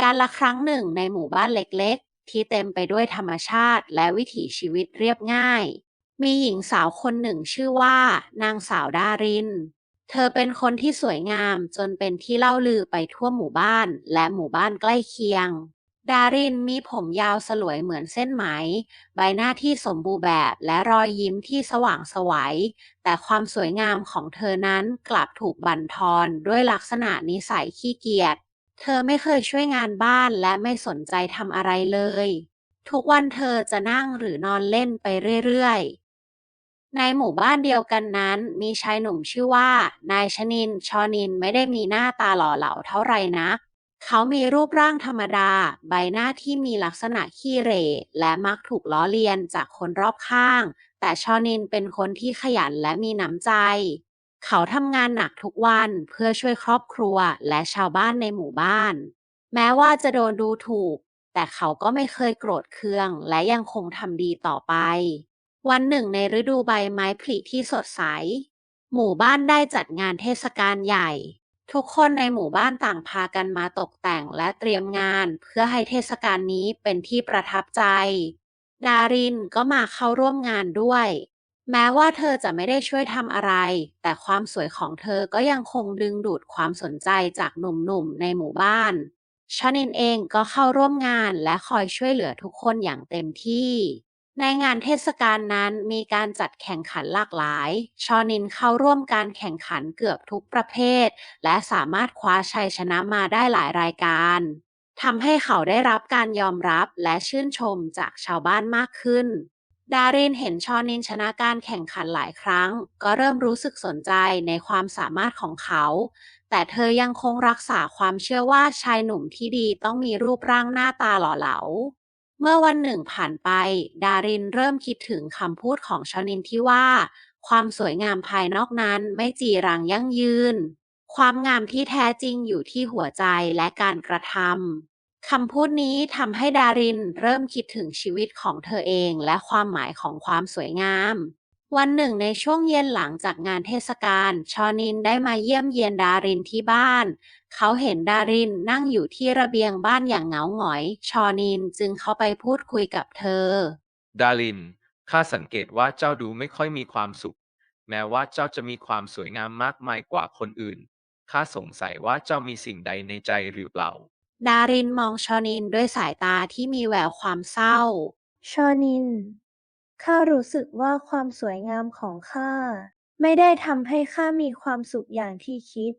การละครั้งหนึ่งในหมู่บ้านเล็กๆ ที่เต็มไปด้วยธรรมชาติและวิถีชีวิตเรียบง่าย มีหญิงสาวคนหนึ่งชื่อว่า นางสาวดาริน เธอเป็นคนที่สวยงามจนเป็นที่เล่าลือไปทั่วหมู่บ้านและหมู่บ้านใกล้เคียง ดารินมีผมยาวสลวยเหมือนเส้นไหม ใบหน้าที่สมบูรณ์แบบและรอยยิ้มที่สว่างไสวัย แต่ความสวยงามของเธอนั้นกลับถูกบั่นทอนด้วยลักษณะนิสัยขี้เกียจ เธอไม่เคยช่วยงานบ้านและไม่สนใจทำอะไรเลย ทุกวันเธอจะนั่งหรือนอนเล่นไปเรื่อยๆ ในหมู่บ้านเดียวกันนั้น มีชายหนุ่มชื่อว่า นายชนิน ชอนินไม่ได้มีหน้าตาหล่อเหลาเท่าไหร่นักเขามีรูปร่างธรรมดา ใบหน้าที่มีลักษณะขี้เหร่ และมักถูกล้อเลียนจากคนรอบข้าง แต่ชอนินเป็นคนที่ขยันและมีน้ำใจ เขาทำงานหนักทุกวันเพื่อช่วยครอบครัวและชาวบ้านในหมู่บ้าน แม้ว่าจะโดนดูถูก แต่เขาก็ไม่เคยโกรธเคือง และยังคงทำดีต่อไป วันหนึ่งในฤดูใบไม้ผลิที่สดใส หมู่บ้านได้จัดงานเทศกาลใหญ่ ทุกคนในหมู่บ้านต่างพากันมาตกแต่งและเตรียมงาน เพื่อให้เทศกาลนี้เป็นที่ประทับใจ ดารินก็มาเข้าร่วมงานด้วย แม้ว่าเธอจะไม่ได้ช่วยทำอะไร แต่ความสวยของเธอก็ยังคงดึงดูดความสนใจจากหนุ่มๆในหมู่บ้านชานินเองก็เข้าร่วมงานและคอยช่วยเหลือทุกคนอย่างเต็มที่ ในงานเทศกาลนั้นมีการจัดแข่งขันหลากหลาย ชอนินเข้าร่วมการแข่งขันเกือบทุกประเภท และสามารถคว้าชัยชนะมาได้หลายรายการทำให้เขาได้รับการยอมรับและชื่นชมจากชาวบ้านมากขึ้น ดารินเห็นชอนินชนะการแข่งขันหลายครั้ง ก็เริ่มรู้สึกสนใจในความสามารถของเขา แต่เธอยังคงรักษาความเชื่อว่าชายหนุ่มที่ดีต้องมีรูปร่างหน้าตาหล่อเหลา เมื่อวันหนึ่งผ่านไป ดารินเริ่มคิดถึงคำพูดของชอนินที่ว่า ความสวยงามภายนอกนั้นไม่จีรังยั่งยืน ความงามที่แท้จริงอยู่ที่หัวใจและการกระทำ คำพูดนี้ทำให้ดารินเริ่มคิดถึงชีวิตของเธอเองและความหมายของความสวยงาม วันหนึ่งในช่วงเย็นหลังจากงานเทศกาลชอนินได้มาเยี่ยมเยียนดารินที่บ้าน เขาเห็นดารินนั่งอยู่ที่ระเบียงบ้านอย่างเหงาหงอย ชอนินจึงเข้าไปพูดคุยกับเธอ ดาริน ข้าสังเกตว่าเจ้าดูไม่ค่อยมีความสุข แม้ว่าเจ้าจะมีความสวยงามมากมายกว่าคนอื่น ข้าสงสัยว่าเจ้ามีสิ่งใดในใจหรือเปล่า ดารินมองชอนินด้วยสายตาที่มีแววความเศร้า ชอนิน ข้ารู้สึกว่าความสวยงามของข้าไม่ได้ทำให้ข้ามีความสุขอย่างที่คิด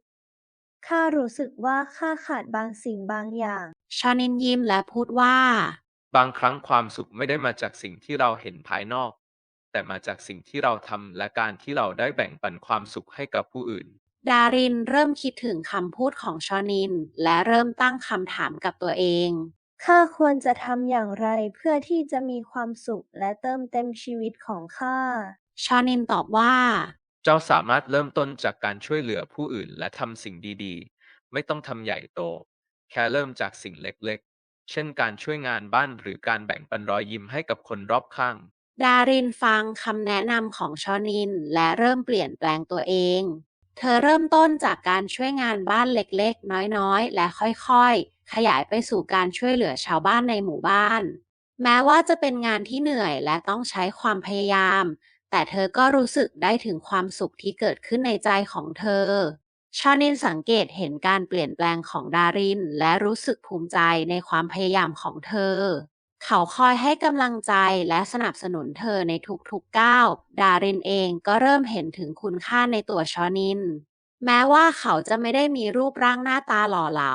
ข้ารู้สึกว่าข้าขาดบางสิ่งบางอย่าง ชอนินยิ้มและพูดว่า บางครั้งความสุขไม่ได้มาจากสิ่งที่เราเห็นภายนอก แต่มาจากสิ่งที่เราทำและการที่เราได้แบ่งปันความสุขให้กับผู้อื่น ดารินเริ่มคิดถึงคำพูดของชอนิน และเริ่มตั้งคำถามกับตัวเองข้าควรจะทำอย่างไรเพื่อที่จะมีความสุขและเติมเต็มชีวิตของข้าชอนินตอบว่า เจ้าสามารถเริ่มต้นจากการช่วยเหลือผู้อื่นและทำสิ่งดีๆ ไม่ต้องทำใหญ่โต แค่เริ่มจากสิ่งเล็กๆ เช่นการช่วยงานบ้านหรือการแบ่งปันรอยยิ้มให้กับคนรอบข้าง ดารินฟังคำแนะนำของชอนินและเริ่มเปลี่ยนแปลงตัวเอง เธอเริ่มต้นจากการช่วยงานบ้านเล็กๆ น้อยๆ และค่อยๆ ขยายไปสู่การช่วยเหลือชาวบ้านในหมู่บ้าน แม้ว่าจะเป็นงานที่เหนื่อยและต้องใช้ความพยายาม แต่เธอก็รู้สึกได้ถึงความสุขที่เกิดขึ้นในใจของเธอชอนินสังเกตเห็นการเปลี่ยนแปลงของดาริน และรู้สึกภูมิใจในความพยายามของเธอ เขาคอยให้กำลังใจและสนับสนุนเธอในทุกๆก้าว ดารินเองก็เริ่มเห็นถึงคุณค่าในตัวชอนิน แม้ว่าเขาจะไม่ได้มีรูปร่างหน้าตาหล่อเหลา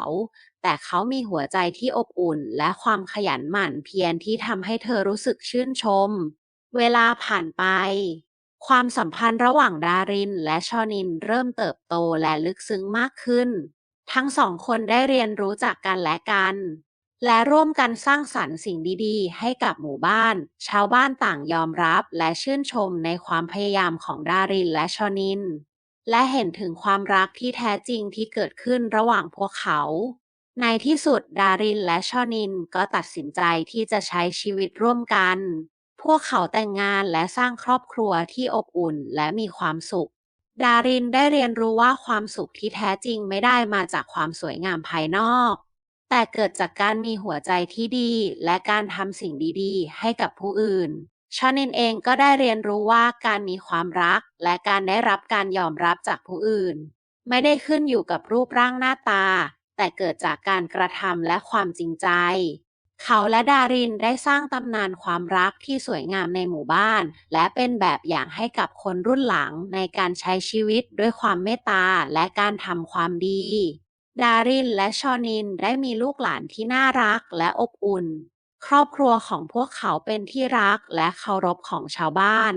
แต่เขามีหัวใจที่อบอุ่น และความขยันหมั่นเพียรที่ทำให้เธอรู้สึกชื่นชม เวลาผ่านไป ความสัมพันธ์ระหว่างดารินและชอนินเริ่มเติบโตและลึกซึ้งมากขึ้น ทั้งสองคนได้เรียนรู้จากกันและกัน และร่วมกันสร้างสรรค์สิ่งดีๆ ให้กับหมู่บ้าน ชาวบ้านต่างยอมรับและชื่นชมในความพยายามของดารินและชอนิน และเห็นถึงความรักที่แท้จริงที่เกิดขึ้นระหว่างพวกเขา ในที่สุดดารินและชอนินก็ตัดสินใจที่จะใช้ชีวิตร่วมกัน พวกเขาแต่งงานและสร้างครอบครัวที่อบอุ่นและมีความสุข ดารินได้เรียนรู้ว่าความสุขที่แท้จริงไม่ได้มาจากความสวยงามภายนอก แต่เกิดจากการมีหัวใจที่ดี และการทำสิ่งดีๆ ให้กับผู้อื่นชอนินเองก็ได้เรียนรู้ว่าการมีความรัก และการได้รับการยอมรับจากผู้อื่น ไม่ได้ขึ้นอยู่กับรูปร่างหน้าตา แต่เกิดจากการกระทำและความจริงใจ เขาและดารินได้สร้างตำนานความรักที่สวยงามในหมู่บ้าน และเป็นแบบอย่างให้กับคนรุ่นหลังในการใช้ชีวิตด้วยความเมตตาและการทำความดี ดารินและชอนินได้มีลูกหลานที่น่ารักและอบอุ่น ครอบครัวของพวกเขาเป็นที่รักและเคารพของชาวบ้าน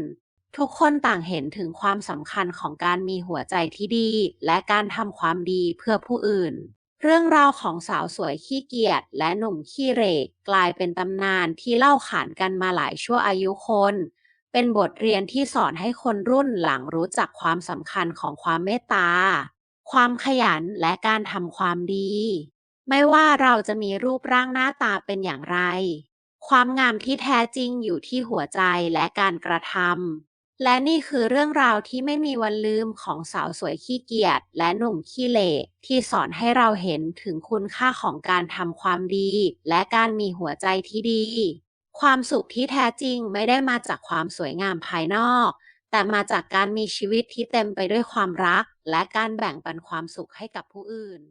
ทุกคนต่างเห็นถึงความสำคัญของการมีหัวใจที่ดี และการทำความดีเพื่อผู้อื่น เรื่องราวของสาวสวยขี้เกียจและหนุ่มขี้เร่กลายเป็นตำนานที่เล่าขานกันมาหลายชั่วอายุคน เป็นบทเรียนที่สอนให้คนรุ่นหลังรู้จักความสำคัญของความเมตตา ความขยันและการทำความดี ไม่ว่าเราจะมีรูปร่างหน้าตาเป็นอย่างไร ความงามที่แท้จริงอยู่ที่หัวใจและการกระทำและนี่คือเรื่องราวที่ไม่มีวันลืมของสาวสวยขี้เกียจและหนุ่มขี้เหร่ที่สอนให้เราเห็นถึงคุณค่าของการทำความดี และการมีหัวใจที่ดี ความสุขที่แท้จริงไม่ได้มาจากความสวยงามภายนอก แต่มาจากการมีชีวิตที่เต็มไปด้วยความรัก และการแบ่งปันความสุขให้กับผู้อื่น